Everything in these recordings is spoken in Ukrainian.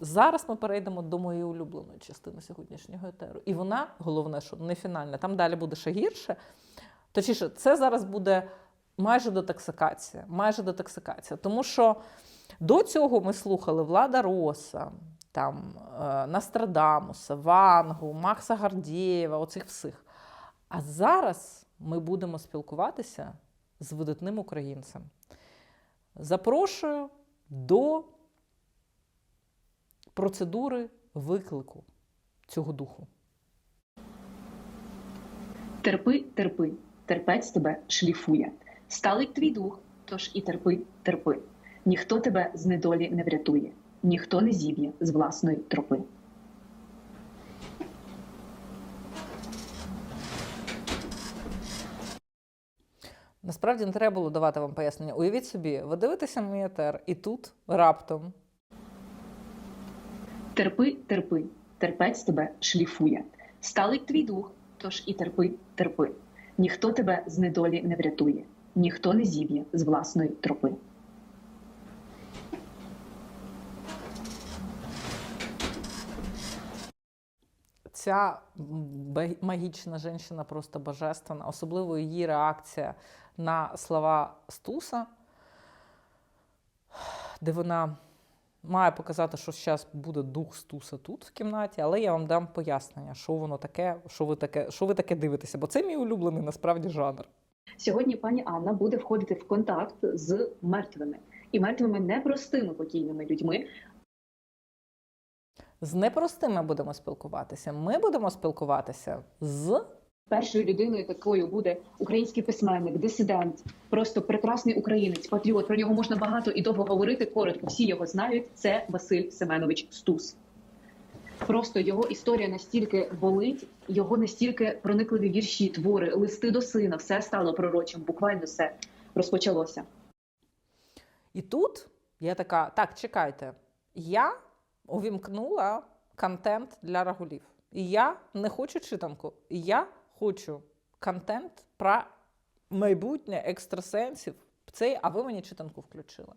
Зараз ми перейдемо до моєї улюбленої частини сьогоднішнього етеру. І вона, головне, що не фінальна, там далі буде ще гірше. Точніше, це зараз буде майже детоксикація. Майже детоксикація. Тому що до цього ми слухали Влада Роса, там, е, Настрадамуса, Вангу, Макса Гардієва, оцих всіх. А зараз ми будемо спілкуватися з видатним українцем. Запрошую до процедури виклику цього духу. Терпи, терпи, терпець тебе шліфує. Сталить твій дух, тож і терпи, терпи. Ніхто тебе з недолі не врятує, ніхто не зіб'є з власної тропи. Насправді не треба було давати вам пояснення. Уявіть собі, ви дивитеся мій етер, і тут раптом Терпи, терпи, терпець тебе шліфує. Сталить твій дух, тож і терпи, терпи. Ніхто тебе з недолі не врятує, ніхто не зіб'є з власної тропи. ця магічна жінка просто божественна, особливо її реакція на слова Стуса, де вона має показати, що зараз буде дух Стуса тут в кімнаті, але я вам дам пояснення, що воно таке, що ви таке, що ви таке дивитеся, бо це мій улюблений насправді жанр. Сьогодні пані Анна буде входити в контакт з мертвими і мертвими непростими покійними людьми, З непростими будемо спілкуватися. Ми будемо спілкуватися з Першою людиною такою буде український письменник, дисидент, просто прекрасний українець, патріот. Про нього можна багато і довго говорити. Коротко всі його знають. Це Василь Семенович Стус. Просто його історія настільки болить, його настільки проникливі вірші, твори, листи до сина, все стало пророчим. Буквально все розпочалося. І тут я така: так, чекайте, я увімкнула контент для рагулів. І я не хочу читанку. Я хочу контент про майбутнє екстрасенсів. Цей, а ви мені читанку включили.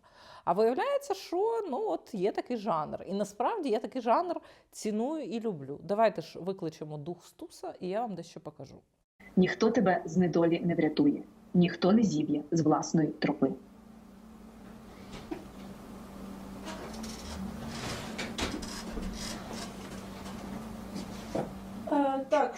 А виявляється, що ну от є такий жанр. І насправді я такий жанр ціную і люблю. Давайте ж викличемо дух Стуса, і я вам дещо покажу. Ніхто тебе з недолі не врятує, ніхто не зіб'є з власної тропи. так,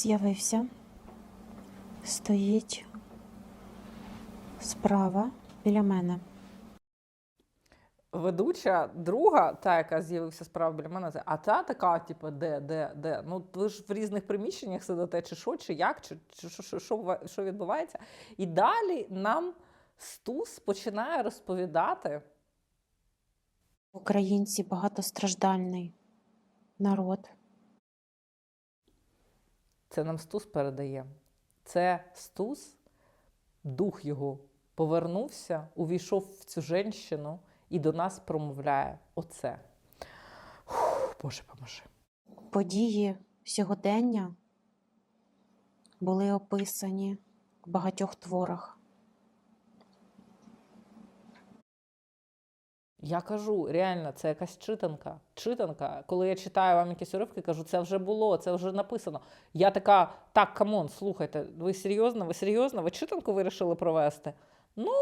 з'явився, стоїть справа біля мене. ведуча друга, та, яка з'явився справа біля мене, а та така, типу, де, де, де? Ну, ви ж в різних приміщеннях сидите, чи що, чи як, чи, чи що, що, що, що відбувається. І далі нам Стус починає розповідати. Українці багатостраждальний народ. Це нам Стус передає. Це Стус, дух його, повернувся, увійшов в цю женщину і до нас промовляє оце. Фух, Боже, поможи. Події сьогодення були описані в багатьох творах. Я кажу, реально, це якась читанка. Читанка. Коли я читаю вам якісь уривки, кажу, це вже було, це вже написано. Я така, так, камон, слухайте, ви серйозно, ви серйозно? Ви читанку вирішили провести? Ну,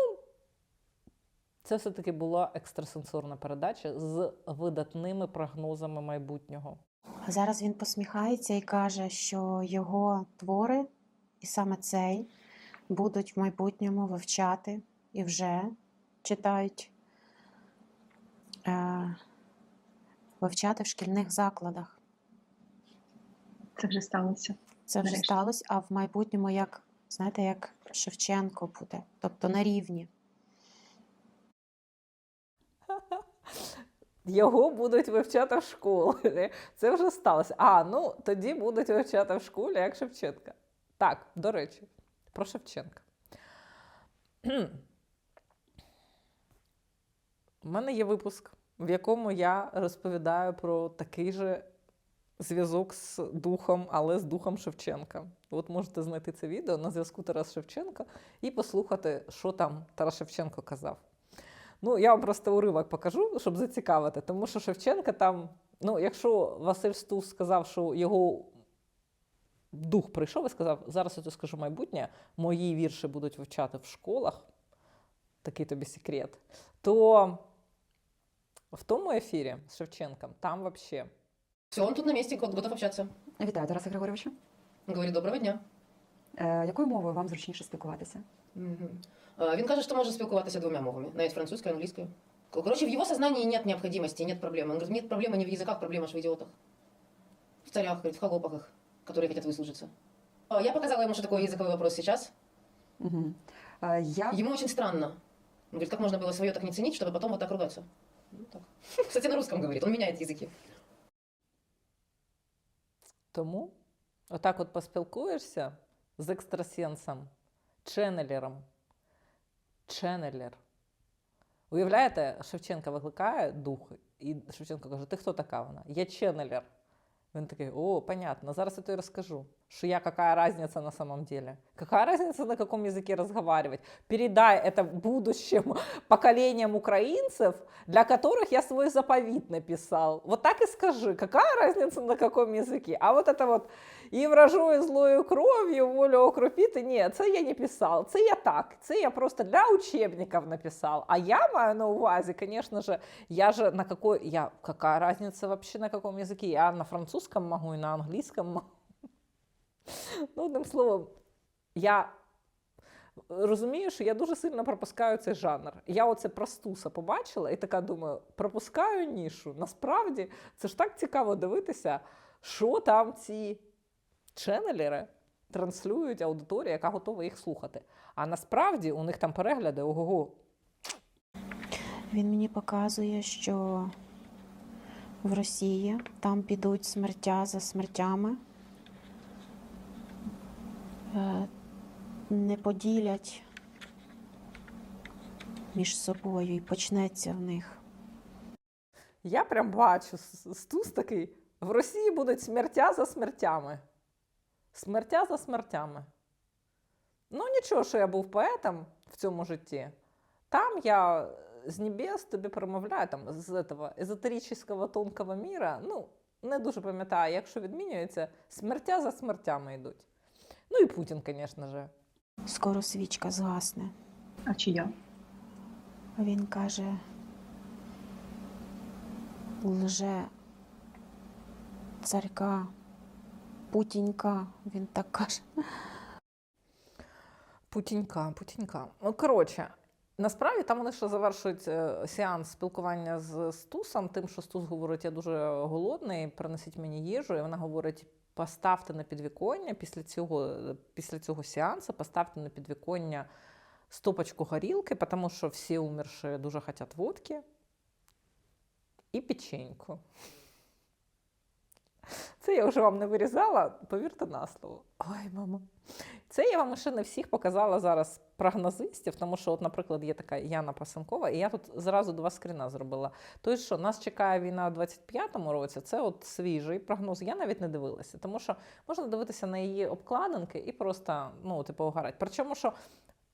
це все-таки була екстрасенсорна передача з видатними прогнозами майбутнього. Зараз він посміхається і каже, що його твори, і саме цей, будуть в майбутньому вивчати і вже читають, вивчати в шкільних закладах. Це вже сталося. Це вже Нарешті. сталося, а в майбутньому, як знаєте, як Шевченко буде, тобто на рівні. Його будуть вивчати в школі. Це вже сталося. А, ну тоді будуть вивчати в школі, як Шевченка. Так, до речі, про Шевченка. У мене є випуск, в якому я розповідаю про такий же зв'язок з духом, але з духом Шевченка. От можете знайти це відео на зв'язку Тарас Шевченко і послухати, що там Тарас Шевченко казав. Ну, я вам просто уривок покажу, щоб зацікавити, тому що Шевченка там, ну, якщо Василь Стус сказав, що його дух прийшов і сказав, зараз я тобі скажу майбутнє, мої вірші будуть вивчати в школах, такий тобі секрет, то в тому ефірі з Шевченком там взагалі Все, он тут на месте, го- готов общаться. Вітаю, Тарасе Григоровичу. Он говорит, доброго дня. Е, якою мовою вам зручніше спілкуватися? Мгм. А, Він каже, що може спілкуватися двома мовами, навіть французькою, англійською. Короче, в его сознании нет необходимости, нет проблемы. Он говорит, нет проблемы не в языках, проблема аж в идиотах. В царях, говорит, в холопах, которые хотят выслужиться. А, Я показала ему, что такое языковой вопрос сейчас. Угу. Е, я... Ему очень странно. Он говорит, как можно было свое так не ценить, чтобы потом вот так ругаться. Ну, так. Кстати, на русском говорит, он меняет языки. Тому отак от поспілкуєшся з екстрасенсом, ченнелером. Ченнелер. Уявляєте, Шевченка викликає дух, і Шевченко каже: Ти хто така вона? Я ченнелер. Він такий, о, понятно, зараз я тобі розкажу, що я какая разница на самом деле. Какая разница, на каком языке разговаривать? Передай это будущим поколениям украинцев, для которых я свой заповіт написал. Вот так и скажи, какая разница на каком языке? А вот это вот і вражою злою кров'ю волю окропіти. Ні, це я не писав. Це я так. Це я просто для учебників написав. А я маю на увазі, звісно ж, я же на какой... Я... Какая разница вообще на каком языке? Я на французском могу и на английском могу. Ну, одним словом, я розумію, що я дуже сильно пропускаю цей жанр. Я оце про Стуса побачила і така думаю, пропускаю нішу. Насправді це ж так цікаво дивитися, що там ці ченнелери транслюють аудиторії, яка готова їх слухати. А насправді у них там перегляди ого-го. Він мені показує, що в Росії там підуть смертя за смертями, Е, не поділять між собою і почнеться в них Я прям бачу Стус такий. В Росії будуть смертя за смертями. Смертя за смертями. Ну, нічого, що я був поетом в цьому житті. Там я з небес тобі промовляю там, з этого езотеричного тонкого міра. Ну, не дуже пам'ятаю, якщо відмінюється, смертя за смертями йдуть. Ну і Путін, звісно ж. скоро свічка згасне. А чия? А Він каже, лже царька, путінька, він так каже. Путінька, путінька. Ну, коротше, насправді там вони ще завершують е, сеанс спілкування з Стусом, тим, що Стус говорить, я дуже голодний, принесіть мені їжу. І вона говорить: поставте на підвіконня після цього, після цього сеансу, поставте на підвіконня стопочку горілки, тому що всі умерші дуже хочуть водки. І печеньку. Це я вже вам не вирізала, повірте на слово. Ой, мама. Це я вам ще не всіх показала зараз прогнозистів, тому що, от, наприклад, є така Яна Пасенкова, і я тут зразу два скріна зробила. Тобто, що нас чекає війна у 25-му році, це от свіжий прогноз. Я навіть не дивилася, тому що можна дивитися на її обкладинки і просто ну, типу, огарати. Причому, що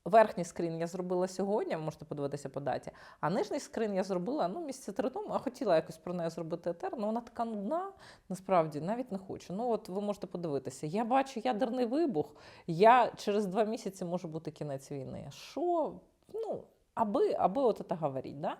верхній скрін я зробила сьогодні, можете подивитися по даті, а нижній скрін я зробила ну, місяці три тому, а хотіла якось про неї зробити етер, але вона така нудна, насправді навіть не хочу. Ну, от ви можете подивитися. Я бачу ядерний вибух, я через два місяці можу бути кінець війни. Що? Ну, аби, аби от це говоріть. да?